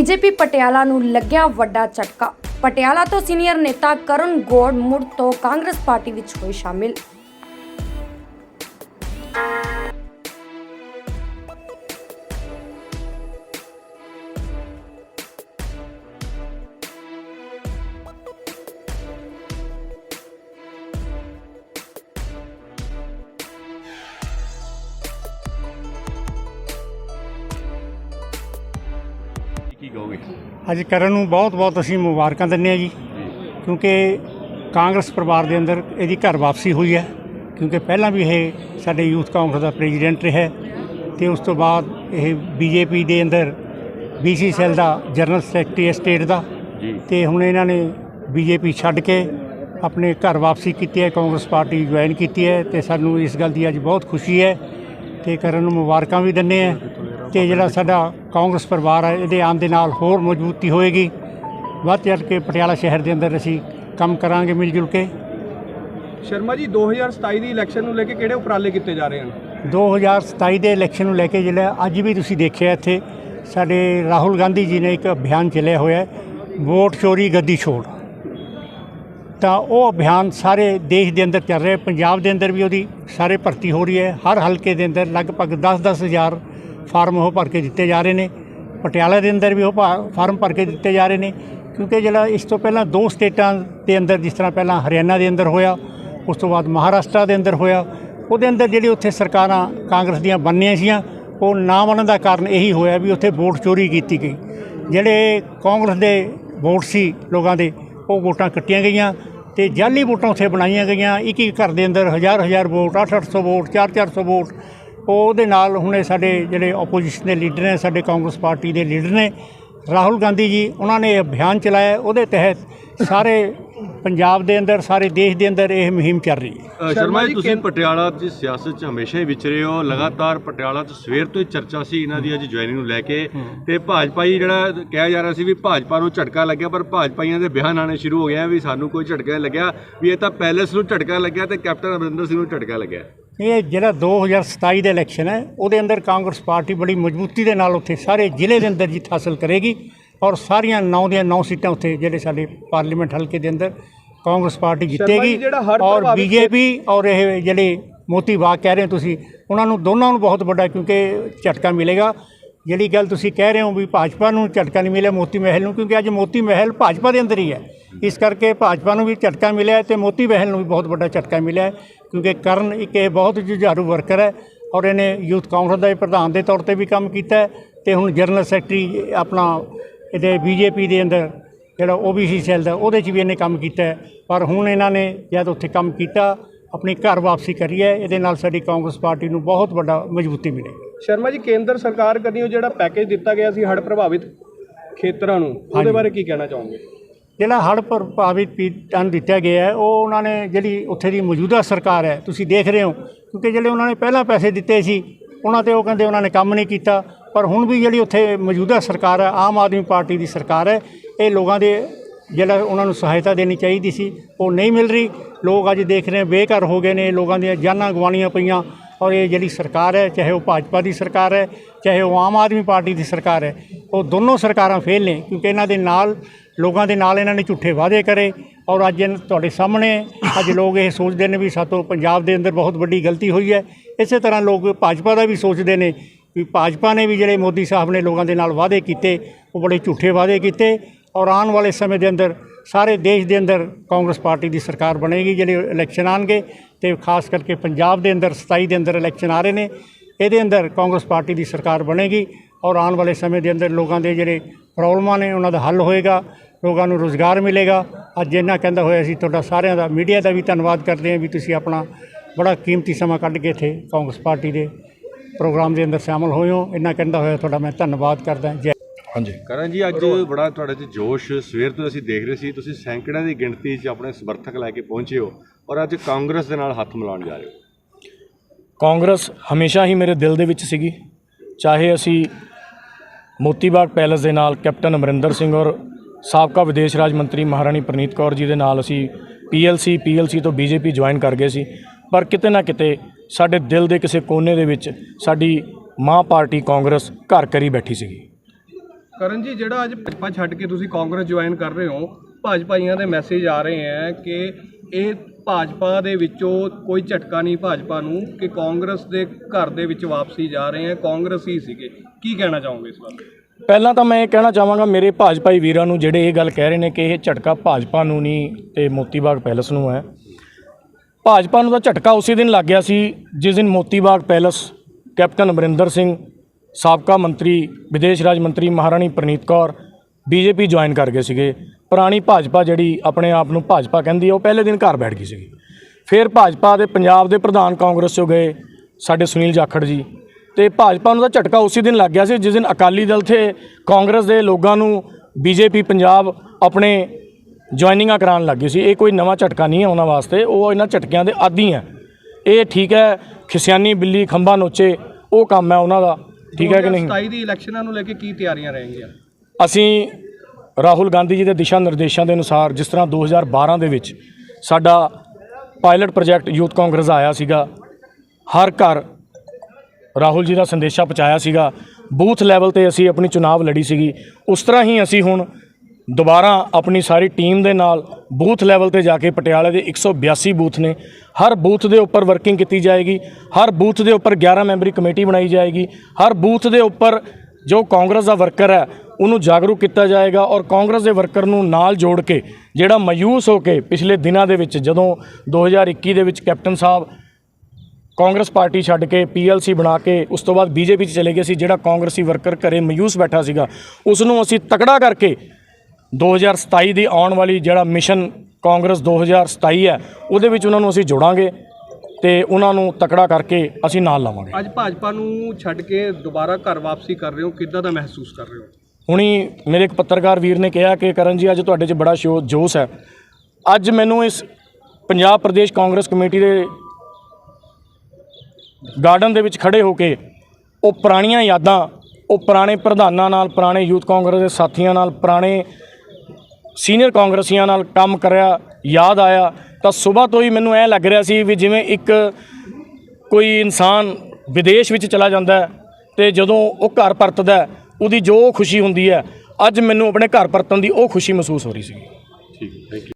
BJP Patiala ਨੂੰ ਲੱਗਿਆ ਵੱਡਾ ਝਟਕਾ। ਪਟਿਆਲਾ ਤੋਂ ਸੀਨੀਅਰ ਨੇਤਾ ਕਰਨ ਗੌੜ ਮੁੜ ਤੋਂ ਕਾਂਗਰਸ ਪਾਰਟੀ ਵਿੱਚ ਹੋਏ ਸ਼ਾਮਿਲ। ਅੱਜ ਕਰਨ ਨੂੰ ਬਹੁਤ-ਬਹੁਤ ਅਸੀਂ ਮੁਬਾਰਕਾਂ ਦਿੰਦੇ ਹਾਂ ਜੀ। ਕਿਉਂਕਿ ਕਾਂਗਰਸ ਪਰਿਵਾਰ ਦੇ ਅੰਦਰ ਇਹਦੀ ਘਰ ਵਾਪਸੀ ਹੋਈ ਹੈ। ਕਿਉਂਕਿ ਪਹਿਲਾਂ ਵੀ ਇਹ ਸਾਡੇ ਯੂਥ ਕਾਂਗਰਸ ਦਾ ਪ੍ਰੈਜ਼ੀਡੈਂਟ ਰਿਹਾ ਤੇ ਉਸ ਤੋਂ ਬਾਅਦ ਇਹ ਬੀਜੇਪੀ ਦੇ ਅੰਦਰ ਬੀਸੀ ਸੈੱਲ ਦਾ ਜਨਰਲ ਸੈਕਟਰੀ ਸਟੇਟ ਦਾ। ਤੇ ਹੁਣ ਇਹਨਾਂ ਨੇ ਬੀਜੇਪੀ ਛੱਡ ਕੇ ਆਪਣੇ ਘਰ ਵਾਪਸੀ ਕੀਤੀ ਹੈ ਕਾਂਗਰਸ ਪਾਰਟੀ ਜੁਆਇਨ ਕੀਤੀ ਹੈ। ਤੇ ਸਾਨੂੰ ਇਸ ਗੱਲ ਦੀ ਅੱਜ ਬਹੁਤ ਖੁਸ਼ੀ ਹੈ। ਤੇ ਕਰਨ ਨੂੰ ਮੁਬਾਰਕਾਂ ਵੀ ਦਿੰਦੇ ਆ ਤੇ ਜਿਹੜਾ ਸਾਡਾ ਕਾਂਗਰਸ ਪਰਿਵਾਰ ਹੈ ਇਹਦੇ ਆਉਣ ਦੇ ਨਾਲ ਹੋਰ ਮਜ਼ਬੂਤੀ ਹੋਏਗੀ। ਵੱਧ ਚੜ੍ਹ ਕੇ ਪਟਿਆਲਾ ਸ਼ਹਿਰ ਦੇ ਅੰਦਰ ਅਸੀਂ ਕੰਮ ਕਰਾਂਗੇ ਮਿਲ ਜੁਲ ਕੇ। ਸ਼ਰਮਾ ਜੀ 2027 ਦੀ ਇਲੈਕਸ਼ਨ ਨੂੰ ਲੈ ਕੇ ਕਿਹੜੇ ਉਪਰਾਲੇ ਕੀਤੇ ਜਾ ਰਹੇ ਹਨ? 2027 ਦੇ ਇਲੈਕਸ਼ਨ ਨੂੰ ਲੈ ਕੇ ਜਿਹੜਾ ਅੱਜ ਵੀ ਤੁਸੀਂ ਦੇਖਿਆ ਇੱਥੇ ਸਾਡੇ ਰਾਹੁਲ ਗਾਂਧੀ ਜੀ ਨੇ ਇੱਕ ਅਭਿਆਨ ਚੱਲਿਆ ਹੋਇਆ ਹੈ ਵੋਟ ਚੋਰੀ ਗੱਦੀ ਛੋੜ। ਤਾਂ ਉਹ ਅਭਿਆਨ ਸਾਰੇ ਦੇਸ਼ ਦੇ ਅੰਦਰ ਚੱਲ ਰਿਹਾ ਪੰਜਾਬ ਦੇ ਅੰਦਰ ਵੀ ਉਹਦੀ ਸਾਰੇ ਭਰਤੀ ਹੋ ਰਹੀ ਹੈ ਹਰ ਹਲਕੇ ਦੇ ਅੰਦਰ ਲਗਭਗ 10-10 ਹਜ਼ਾਰ ਫਾਰਮ ਉਹ ਭਰ ਕੇ ਦਿੱਤੇ ਜਾ ਰਹੇ ਨੇ। ਪਟਿਆਲਾ ਦੇ ਅੰਦਰ ਵੀ ਉਹ ਭਾ- ਫਾਰਮ ਭਰ ਕੇ ਦਿੱਤੇ ਜਾ ਰਹੇ ਨੇ। ਕਿਉਂਕਿ ਜਿਹੜਾ ਇਸ ਤੋਂ ਪਹਿਲਾਂ ਦੋ ਸਟੇਟਾਂ ਦੇ ਅੰਦਰ ਜਿਸ ਤਰ੍ਹਾਂ ਪਹਿਲਾਂ ਹਰਿਆਣਾ ਦੇ ਅੰਦਰ ਹੋਇਆ, ਉਸ ਤੋਂ ਬਾਅਦ ਮਹਾਰਾਸ਼ਟਰ ਦੇ ਅੰਦਰ ਹੋਇਆ, ਉਹਦੇ ਅੰਦਰ ਜਿਹੜੀ ਉੱਥੇ ਸਰਕਾਰਾਂ ਕਾਂਗਰਸ ਦੀਆਂ ਬਣਨੀਆਂ ਸੀਆਂ, ਉਹ ਨਾ ਬਣਨ ਦਾ ਕਾਰਨ ਇਹੀ ਹੋਇਆ ਵੀ ਉੱਥੇ ਵੋਟ ਚੋਰੀ ਕੀਤੀ ਗਈ। ਜਿਹੜੇ ਕਾਂਗਰਸ ਦੇ ਵੋਟ ਸੀ ਲੋਕਾਂ ਦੇ, ਉਹ ਵੋਟਾਂ ਕੱਟੀਆਂ ਗਈਆਂ ਤੇ ਜਾਲੀ ਵੋਟਾਂ ਉੱਥੇ ਬਣਾਈਆਂ ਗਈਆਂ। ਇੱਕ ਇੱਕ ਘਰ ਦੇ ਅੰਦਰ ਹਜ਼ਾਰ ਹਜ਼ਾਰ ਵੋਟ 8-800 ਵੋਟ 4-400 ਵੋਟ। ਉਹਦੇ ਨਾਲ ਹੁਣ ਸਾਡੇ ਜਿਹੜੇ ਆਪੋਜੀਸ਼ਨ ਦੇ ਲੀਡਰ ਨੇ ਸਾਡੇ ਕਾਂਗਰਸ ਪਾਰਟੀ ਦੇ ਲੀਡਰ ਨੇ ਰਾਹੁਲ ਗਾਂਧੀ ਜੀ ਉਹਨਾਂ ਨੇ ਇਹ ਅਭਿਆਨ ਚਲਾਇਆ ਉਹਦੇ ਤਹਿਤ ਸਾਰੇ ਪੰਜਾਬ ਦੇ ਅੰਦਰ ਸਾਰੇ ਦੇਸ਼ ਦੇ ਅੰਦਰ ਇਹ ਮੁਹਿੰਮ ਚੱਲ ਰਹੀ ਹੈ। ਸ਼ਰਮਾ ਜੀ ਜੀ, ਤੁਸੀਂ ਪਟਿਆਲਾ ਦੀ ਸਿਆਸਤ 'ਚ ਹਮੇਸ਼ਾ ਹੀ ਵਿਚਰੇ ਹੋ। ਲਗਾਤਾਰ ਪਟਿਆਲਾ 'ਚ ਸਵੇਰ ਤੋਂ ਹੀ ਚਰਚਾ ਸੀ ਇਹਨਾਂ ਦੀ ਅੱਜ ਜੁਆਇਨਿੰਗ ਨੂੰ ਲੈ ਕੇ। ਤੇ ਭਾਜਪਾਈ ਜਿਹੜਾ ਕਿਹਾ ਜਾ ਰਿਹਾ ਸੀ ਵੀ ਭਾਜਪਾ ਨੂੰ ਝਟਕਾ ਲੱਗਿਆ ਪਰ ਭਾਜਪਾਈਆਂ ਦੇ ਬਿਆਨ ਆਣੇ ਸ਼ੁਰੂ ਹੋ ਗਏ ਆ ਵੀ ਸਾਨੂੰ ਕੋਈ ਝਟਕਾ ਲੱਗਿਆ ਵੀ ਇਹ ਤਾਂ ਪੈਲੇਸ ਨੂੰ ਝਟਕਾ ਲੱਗਿਆ ਤੇ ਕੈਪਟਨ ਅਮਰਿੰਦਰ ਸਿੰਘ ਨੂੰ ਝਟਕਾ ਲੱਗਿਆ। ਇਹ ਜਿਹੜਾ 2027 ਦਾ ਇਲੈਕਸ਼ਨ ਹੈ ਉਹਦੇ ਅੰਦਰ ਕਾਂਗਰਸ ਪਾਰਟੀ ਬੜੀ ਮਜ਼ਬੂਤੀ ਦੇ ਨਾਲ ਉੱਥੇ ਸਾਰੇ ਜ਼ਿਲ੍ਹੇ ਦੇ ਅੰਦਰ ਜਿੱਤ ਹਾਸਲ ਕਰੇਗੀ ਔਰ ਸਾਰੀਆਂ 9 ਦੀਆਂ 9 ਸੀਟਾਂ ਉੱਥੇ ਜਿਹੜੇ ਸਾਡੇ ਪਾਰਲੀਮੈਂਟ ਹਲਕੇ ਦੇ ਅੰਦਰ ਕਾਂਗਰਸ ਪਾਰਟੀ ਜਿੱਤੇਗੀ ਔਰ ਬੀਜੇਪੀ ਔਰ ਇਹ ਜਿਹੜੇ ਮੋਤੀ ਬਾਗ ਕਹਿ ਰਹੇ ਹੋ ਤੁਸੀਂ ਉਹਨਾਂ ਨੂੰ ਦੋਨਾਂ ਨੂੰ ਬਹੁਤ ਵੱਡਾ ਕਿਉਂਕਿ ਝਟਕਾ ਮਿਲੇਗਾ। ਜਿਹੜੀ ਗੱਲ ਤੁਸੀਂ ਕਹਿ ਰਹੇ ਹੋ ਵੀ ਭਾਜਪਾ ਨੂੰ ਝਟਕਾ ਨਹੀਂ ਮਿਲਿਆ ਮੋਤੀ ਮਹਿਲ ਨੂੰ ਕਿਉਂਕਿ ਅੱਜ ਮੋਤੀ ਮਹਿਲ ਭਾਜਪਾ ਦੇ ਅੰਦਰ ਹੀ ਹੈ। ਇਸ ਕਰਕੇ ਭਾਜਪਾ ਨੂੰ ਵੀ ਝਟਕਾ ਮਿਲਿਆ ਤੇ ਮੋਤੀ ਮਹਿਲ ਨੂੰ ਵੀ ਬਹੁਤ ਵੱਡਾ ਝਟਕਾ ਮਿਲਿਆ ਕਿਉਂਕਿ ਕਰਨ ਇੱਕ ਇਹ ਬਹੁਤ ਜੁਝਾਰੂ ਵਰਕਰ ਹੈ ਔਰ ਇਹਨੇ ਯੂਥ ਕਾਂਗਰਸ ਦਾ ਪ੍ਰਧਾਨ ਦੇ ਤੌਰ ਤੇ ਵੀ ਕੰਮ ਕੀਤਾ ਤੇ ਹੁਣ ਜਨਰਲ ਸੈਕਟਰੀ ਆਪਣਾ ਇਹਦੇ ਬੀਜੇਪੀ ਦੇ ਅੰਦਰ ਜਿਹੜਾ ਓਬੀਸੀ ਸੈੱਲ ਦਾ ਉਹਦੇ 'ਚ ਵੀ ਇਹਨੇ ਕੰਮ ਕੀਤਾ ਪਰ ਹੁਣ ਇਹਨਾਂ ਨੇ ਜਦ ਉੱਥੇ ਕੰਮ ਕੀਤਾ ਆਪਣੀ ਘਰ ਵਾਪਸੀ ਕਰੀ ਹੈ ਇਹਦੇ ਨਾਲ ਸਾਡੀ ਕਾਂਗਰਸ ਪਾਰਟੀ ਨੂੰ ਬਹੁਤ ਵੱਡਾ ਮਜ਼ਬੂਤੀ ਮਿਲੇਗੀ ਸ਼ਰਮਾ ਜੀ ਕੇਂਦਰ ਸਰਕਾਰ ਕਨੀਓ ਜਿਹੜਾ ਪੈਕੇਜ ਦਿੱਤਾ ਗਿਆ ਸੀ ਹੜ੍ਹ ਪ੍ਰਭਾਵਿਤ ਖੇਤਰਾਂ ਨੂੰ ਉਹਦੇ। ਬਾਰੇ ਕੀ ਕਹਿਣਾ ਚਾਹੋਗੇ? ਜਿਹੜਾ ਹੜ੍ਹ ਪ੍ਰਭਾਵਿਤ ਪੀੜਤਾਂ ਦਿੱਤਾ ਗਿਆ ਹੈ, ਉਹ ਉਹਨਾਂ ਨੇ ਜਿਹੜੀ ਉੱਥੇ ਦੀ ਮੌਜੂਦਾ ਸਰਕਾਰ ਹੈ, ਤੁਸੀਂ ਦੇਖ ਰਹੇ ਹੋ, ਕਿਉਂਕਿ ਜਿਹੜੇ ਉਹਨਾਂ ਨੇ ਪਹਿਲਾਂ ਪੈਸੇ ਦਿੱਤੇ ਸੀ, ਉਹਨਾਂ ਤੇ ਉਹ ਕਹਿੰਦੇ ਉਹਨਾਂ ਨੇ ਕੰਮ ਨਹੀਂ ਕੀਤਾ, ਪਰ ਹੁਣ ਵੀ ਜਿਹੜੀ ਉੱਥੇ ਮੌਜੂਦਾ ਸਰਕਾਰ ਹੈ, ਆਮ ਆਦਮੀ ਪਾਰਟੀ ਦੀ ਸਰਕਾਰ ਹੈ, ਇਹ ਲੋਕਾਂ ਦੇ ਜਿਹੜਾ ਉਹਨਾਂ ਨੂੰ ਸਹਾਇਤਾ ਦੇਣੀ ਚਾਹੀਦੀ ਸੀ, ਉਹ ਨਹੀਂ ਮਿਲ ਰਹੀ, ਲੋਕ ਅੱਜ ਦੇਖ ਰਹੇ ਬੇਘਰ ਹੋ ਗਏ ਨੇ, ਲੋਕਾਂ ਦੀਆਂ ਜਾਨਾਂ ਗਵਾਣੀਆਂ ਪਈਆਂ, ਔਰ ਇਹ ਜਿਹੜੀ ਸਰਕਾਰ ਹੈ, ਚਾਹੇ ਉਹ ਭਾਜਪਾ ਦੀ ਸਰਕਾਰ ਹੈ, ਚਾਹੇ ਉਹ ਆਮ ਆਦਮੀ ਪਾਰਟੀ ਦੀ ਸਰਕਾਰ ਹੈ, ਉਹ ਦੋਨੋਂ ਸਰਕਾਰਾਂ ਫੇਲ ਨੇ, ਕਿਉਂਕਿ ਇਹਨਾਂ ਦੇ ਨਾਲ ਲੋਕਾਂ ਦੇ ਨਾਲ ਇਹਨਾਂ ਨੇ ਝੂਠੇ ਵਾਅਦੇ ਕਰੇ ਔਰ ਅੱਜ ਇਹਨਾਂ- ਤੁਹਾਡੇ ਸਾਹਮਣੇ ਅੱਜ ਲੋਕ ਇਹ ਸੋਚਦੇ ਨੇ ਵੀ ਸਾਤੋਂ ਪੰਜਾਬ ਦੇ ਅੰਦਰ ਬਹੁਤ ਵੱਡੀ ਗਲਤੀ ਹੋਈ ਹੈ। ਇਸੇ ਤਰ੍ਹਾਂ ਲੋਕ ਭਾਜਪਾ ਦਾ ਵੀ ਸੋਚਦੇ ਨੇ ਵੀ ਭਾਜਪਾ ਨੇ ਵੀ ਜਿਹੜੇ ਮੋਦੀ ਸਾਹਿਬ ਨੇ ਲੋਕਾਂ ਦੇ ਨਾਲ ਵਾਅਦੇ ਕੀਤੇ, ਉਹ ਬੜੇ ਝੂਠੇ ਵਾਅਦੇ ਕੀਤੇ ਔਰ ਆਉਣ ਵਾਲੇ ਸਮੇਂ ਦੇ ਅੰਦਰ ਸਾਰੇ ਦੇਸ਼ ਦੇ ਅੰਦਰ ਕਾਂਗਰਸ ਪਾਰਟੀ ਦੀ ਸਰਕਾਰ ਬਣੇਗੀ, ਜਿਹੜੇ ਇਲੈਕਸ਼ਨ ਆਣਗੇ ਤੇ ਖਾਸ ਕਰਕੇ ਪੰਜਾਬ ਦੇ ਅੰਦਰ 27 ਦੇ ਅੰਦਰ ਇਲੈਕਸ਼ਨ ਆ ਰਹੇ ਨੇ, ਇਹਦੇ ਅੰਦਰ ਕਾਂਗਰਸ ਪਾਰਟੀ ਦੀ ਸਰਕਾਰ ਬਣੇਗੀ ਔਰ ਆਉਣ ਵਾਲੇ ਸਮੇਂ ਦੇ ਅੰਦਰ ਲੋਕਾਂ ਦੇ ਜਿਹੜੇ ਪ੍ਰੋਬਲਮਾਂ ਨੇ ਉਹਨਾਂ ਦਾ ਹੱਲ ਹੋਏਗਾ। ਲੋਕਾਂ ਨੂੰ ਰੋਜ਼ਗਾਰ ਮਿਲੇਗਾ। ਅੱਜ ਇਹਨਾਂ ਕਹਿੰਦਾ ਹੋਇਆ ਸੀ ਤੁਹਾਡਾ ਸਾਰਿਆਂ ਦਾ ਮੀਡੀਆ ਦਾ ਵੀ ਧੰਨਵਾਦ ਕਰਦੇ ਹਾਂ ਵੀ ਤੁਸੀਂ ਆਪਣਾ ਬੜਾ ਕੀਮਤੀ ਸਮਾਂ ਕੱਢ ਕੇ ਇੱਥੇ ਕਾਂਗਰਸ ਪਾਰਟੀ ਦੇ ਪ੍ਰੋਗਰਾਮ ਦੇ ਅੰਦਰ ਸ਼ਾਮਲ ਹੋਏ ਹੋ। ਇਹਨਾਂ ਕਹਿੰਦਾ ਹੋਇਆ ਤੁਹਾਡਾ ਮੈਂ ਧੰਨਵਾਦ ਕਰਦਾ ਜੈ ਹਾਂਜੀ। ਕਰਨ ਜੀ ਅੱਜ ਬੜਾ ਤੁਹਾਡੇ 'ਚ ਜੋਸ਼ ਸਵੇਰ ਤੋਂ ਅਸੀਂ ਦੇਖ ਰਹੇ ਸੀ ਤੁਸੀਂ ਸੈਂਕੜਿਆਂ ਦੀ ਗਿਣਤੀ 'ਚ ਆਪਣੇ ਸਮਰਥਕ ਲੈ ਕੇ ਪਹੁੰਚੇ ਹੋ ਔਰ ਅੱਜ ਕਾਂਗਰਸ ਦੇ ਨਾਲ ਹੱਥ ਮਿਲਾਉਣ ਜਾ ਰਹੇ ਹੋ। ਕਾਂਗਰਸ ਹਮੇਸ਼ਾ ਹੀ ਮੇਰੇ ਦਿਲ ਦੇ ਵਿੱਚ ਸੀਗੀ। ਚਾਹੇ ਅਸੀਂ ਮੋਤੀਬਾਗ ਪੈਲੇਸ ਦੇ ਨਾਲ ਕੈਪਟਨ ਅਮਰਿੰਦਰ ਸਿੰਘ ਔਰ ਸਾਬਕਾ ਵਿਦੇਸ਼ ਰਾਜ ਮੰਤਰੀ ਮਹਾਰਾਣੀ ਪ੍ਰਨੀਤ ਕੌਰ ਜੀ ਦੇ ਨਾਲ ਅਸੀਂ ਪੀਐਲਸੀ ਪੀਐਲਸੀ ਤੋਂ ਬੀਜੇਪੀ ਜੁਆਇਨ ਕਰ ਗਏ ਸੀ। ਪਰ ਕਿਤੇ ਨਾ ਕਿਤੇ ਸਾਡੇ ਦਿਲ ਦੇ ਕਿਸੇ ਕੋਨੇ ਦੇ ਵਿੱਚ ਸਾਡੀ ਮਾਂ ਪਾਰਟੀ ਕਾਂਗਰਸ ਘਰ ਕਰੀ ਬੈਠੀ ਸੀਗੀ। ਕਰਨ ਜੀ, ਜਿਹੜਾ ਅੱਜ ਭਾਜਪਾ ਛੱਡ ਕੇ ਤੁਸੀਂ ਕਾਂਗਰਸ ਜੁਆਇਨ ਕਰ ਰਹੇ ਹੋ, ਭਾਜਪਾਈਆਂ ਦੇ ਮੈਸੇਜ ਆ ਰਹੇ ਹੈ ਕਿ ਇਹ ਭਾਜਪਾ ਦੇ ਵਿੱਚੋਂ ਕੋਈ ਝਟਕਾ ਨਹੀਂ ਭਾਜਪਾ ਨੂੰ ਕਿ ਕਾਂਗਰਸ ਦੇ ਘਰ ਦੇ ਵਿੱਚ ਵਾਪਸੀ ਜਾ ਰਹੇ ਹੈ, ਕਾਂਗਰਸ ਹੀ ਸੀਗੇ। ਕੀ ਕਹਿਣਾ ਚਾਹੋਗੇ ਇਸ ਬਾਰੇ? ਪਹਿਲਾਂ ਤਾਂ ਮੈਂ ਇਹ ਕਹਿਣਾ ਚਾਹਾਂਗਾ, ਮੇਰੇ ਭਾਜਪਾਈ ਵੀਰਾਂ ਨੂੰ ਜਿਹੜੇ ਇਹ ਗੱਲ ਕਹਿ ਰਹੇ ਨੇ ਕਿ ਇਹ ਝਟਕਾ ਭਾਜਪਾ ਨੂੰ ਨਹੀਂ ਤੇ ਮੋਤੀ ਬਾਗ ਪੈਲਸ ਨੂੰ ਹੈ। ਭਾਜਪਾ ਨੂੰ ਤਾਂ ਝਟਕਾ ਉਸੇ ਦਿਨ ਲੱਗ ਗਿਆ ਸੀ, ਜਿਸ ਦਿਨ ਮੋਤੀ ਬਾਗ ਪੈਲਸ ਕੈਪਟਨ ਅਮਰਿੰਦਰ ਸਿੰਘ, ਸਾਬਕਾ ਮੰਤਰੀ, ਵਿਦੇਸ਼ ਰਾਜ ਮੰਤਰੀ ਮਹਾਰਾਣੀ ਪ੍ਰਨੀਤ ਕੌਰ, ਬੀਜੇਪੀ ਜੁਆਇਨ ਕਰ ਗਏ ਸੀਗੇ। ਪੁਰਾਣੀ ਭਾਜਪਾ ਜਿਹੜੀ ਆਪਣੇ ਆਪ ਨੂੰ ਭਾਜਪਾ ਕਹਿੰਦੀ ਹੈ ਉਹ ਪਹਿਲੇ ਦਿਨ ਘਰ ਬੈਠ ਗਈ ਸੀਗੀ। ਫਿਰ ਭਾਜਪਾ ਦੇ ਪੰਜਾਬ ਦੇ ਪ੍ਰਧਾਨ ਕਾਂਗਰਸ 'ਚੋਂ ਗਏ ਸਾਡੇ ਸੁਨੀਲ ਜਾਖੜ ਜੀ। ਤੇ ਭਾਜਪਾ ਨੂੰ ਤਾਂ ਝਟਕਾ ਉਸੇ ਦਿਨ ਲੱਗ ਗਿਆ ਸੀ ਜਿਸ ਦਿਨ ਅਕਾਲੀ ਦਲ ਤੇ ਕਾਂਗਰਸ ਦੇ ਲੋਕਾਂ ਨੂੰ ਬੀਜੇਪੀ ਪੰਜਾਬ ਆਪਣੇ ਜੁਆਇਨਿੰਗਾਂ ਕਰਾਉਣ ਲੱਗ ਗਈ ਸੀ। ਇਹ ਕੋਈ ਨਵਾਂ ਝਟਕਾ ਨਹੀਂ ਹੈ ਉਹਨਾਂ ਵਾਸਤੇ ਉਹ ਇਹਨਾਂ ਝਟਕਿਆਂ ਦੇ ਆਦੀ ਹੈ। ਇਹ ਠੀਕ ਹੈ ਖਿਸਿਆਨੀ ਬਿੱਲੀ ਖੰਭਾ ਨੋਚੇ ਉਹ ਕੰਮ ਹੈ ਉਹਨਾਂ ਦਾ ਠੀਕ ਹੈ ਕਿ ਨਹੀਂ? 27 ਦੀ ਇਲੈਕਸ਼ਨਾਂ ਨੂੰ ਲੈ ਕੇ ਕੀ ਤਿਆਰੀਆਂ ਰਹਿਣਗੀਆਂ? ਅਸੀਂ ਰਾਹੁਲ ਗਾਂਧੀ ਜੀ ਦੇ ਦਿਸ਼ਾ ਨਿਰਦੇਸ਼ਾਂ ਦੇ ਅਨੁਸਾਰ ਜਿਸ ਤਰ੍ਹਾਂ 2012 ਦੇ ਵਿੱਚ ਸਾਡਾ ਪਾਇਲਟ ਪ੍ਰੋਜੈਕਟ ਯੂਥ ਕਾਂਗਰਸ ਆਇਆ ਸੀਗਾ ਹਰ ਘਰ ਰਾਹੁਲ ਜੀ ਦਾ ਸੰਦੇਸ਼ਾ ਪਹੁੰਚਾਇਆ ਸੀਗਾ, ਬੂਥ ਲੈਵਲ ਤੇ ਅਸੀਂ ਆਪਣੀ ਚੁਣਾਵ ਲੜੀ ਸੀਗੀ। ਉਸ ਤਰ੍ਹਾਂ ਹੀ ਅਸੀਂ ਹੁਣ ਦੁਬਾਰਾ ਆਪਣੀ ਸਾਰੀ ਟੀਮ ਦੇ ਨਾਲ ਬੂਥ ਲੈਵਲ ਤੇ ਜਾ ਕੇ ਪਟਿਆਲੇ ਦੇ 182 ਬੂਥ ਨੇ। ਹਰ ਬੂਥ ਦੇ ਉੱਪਰ ਵਰਕਿੰਗ ਕੀਤੀ ਜਾਏਗੀ, ਹਰ ਬੂਥ ਦੇ ਉੱਪਰ 11 ਮੈਂਬਰੀ ਕਮੇਟੀ ਬਣਾਈ ਜਾਏਗੀ, ਹਰ ਬੂਥ ਦੇ ਉੱਪਰ ਜੋ ਕਾਂਗਰਸ ਦਾ ਵਰਕਰ ਹੈ, ਉਹਨੂੰ ਜਾਗਰੂਕ ਕੀਤਾ ਜਾਏਗਾ ਔਰ ਕਾਂਗਰਸ ਦੇ ਵਰਕਰ ਨੂੰ ਨਾਲ ਜੋੜ ਕੇ, ਜਿਹੜਾ ਮਾਯੂਸ ਹੋ ਕੇ ਪਿਛਲੇ ਦਿਨਾਂ ਦੇ ਵਿੱਚ ਜਦੋਂ 2021 ਦੇ ਵਿੱਚ ਕੈਪਟਨ ਸਾਹਿਬ ਕਾਂਗਰਸ ਪਾਰਟੀ ਛੱਡ ਕੇ ਪੀਐਲਸੀ ਬਣਾ ਕੇ ਉਸ ਤੋਂ ਬਾਅਦ ਬੀਜੇਪੀ 'ਚ ਚਲੇ ਗਏ ਸੀ ਜਿਹੜਾ ਕਾਂਗਰਸੀ ਵਰਕਰ ਘਰੇ ਮਾਯੂਸ ਬੈਠਾ ਸੀਗਾ। ਉਸ ਨੂੰ ਅਸੀਂ ਤਕੜਾ ਕਰਕੇ 2027 ਦੀ ਆਉਣ ਵਾਲੀ ਜਿਹੜਾ ਮਿਸ਼ਨ ਕਾਂਗਰਸ 2027 ਹੈ ਉਹਦੇ ਵਿੱਚ ਉਹਨਾਂ ਨੂੰ ਅਸੀਂ ਜੋੜਾਂਗੇ ਤੇ ਉਹਨਾਂ ਨੂੰ ਤਕੜਾ ਕਰਕੇ ਅਸੀਂ ਨਾਲ ਲਾਵਾਂਗੇ। ਅੱਜ ਭਾਜਪਾ ਨੂੰ ਛੱਡ ਕੇ ਦੁਬਾਰਾ ਘਰ ਵਾਪਸੀ ਕਰ ਰਹੇ ਹੋ ਕਿੱਦਾਂ ਦਾ ਮਹਿਸੂਸ ਕਰ ਰਹੇ ਹੋ? ਹੁਣੀ ਮੇਰੇ ਇੱਕ ਪੱਤਰਕਾਰ ਵੀਰ ਨੇ ਕਿਹਾ ਕਿ ਕਰਨ ਜੀ ਅੱਜ ਤੁਹਾਡੇ 'ਚ ਬੜਾ ਜੋਸ਼ ਹੈ। ਅੱਜ ਮੈਨੂੰ ਇਸ ਪੰਜਾਬ ਪ੍ਰਦੇਸ਼ ਕਾਂਗਰਸ ਕਮੇਟੀ ਦੇ ਗਾਰਡਨ ਦੇ ਵਿੱਚ ਖੜੇ ਹੋ ਕੇ ਉਹ ਪੁਰਾਣੀਆਂ ਯਾਦਾਂ, ਉਹ ਪੁਰਾਣੇ ਪ੍ਰਧਾਨਾਂ ਨਾਲ, ਪੁਰਾਣੇ ਯੂਥ ਕਾਂਗਰਸ ਦੇ ਸਾਥੀਆਂ ਨਾਲ, ਪੁਰਾਣੇ ਸੀਨੀਅਰ ਕਾਂਗਰਸੀਆਂ ਨਾਲ ਕੰਮ ਕਰਿਆ, ਯਾਦ ਆਇਆ, ਤਾਂ ਸਵੇਰ ਤੋਂ ਹੀ ਮੈਨੂੰ ਐ ਲੱਗ ਰਿਹਾ ਸੀ ਵੀ ਜਿਵੇਂ ਇੱਕ ਕੋਈ ਇਨਸਾਨ ਵਿਦੇਸ਼ ਵਿੱਚ ਚਲਾ ਜਾਂਦਾ ਹੈ ਤੇ ਜਦੋਂ ਉਹ ਘਰ ਪਰਤਦਾ ਉਹਦੀ ਜੋ ਖੁਸ਼ੀ ਹੁੰਦੀ ਹੈ, ਅੱਜ ਮੈਨੂੰ ਆਪਣੇ ਘਰ ਪਰਤਣ ਦੀ ਉਹ ਖੁਸ਼ੀ ਮਹਿਸੂਸ ਹੋ ਰਹੀ ਸੀ ਠੀਕ ਥੈਂਕ ਯੂ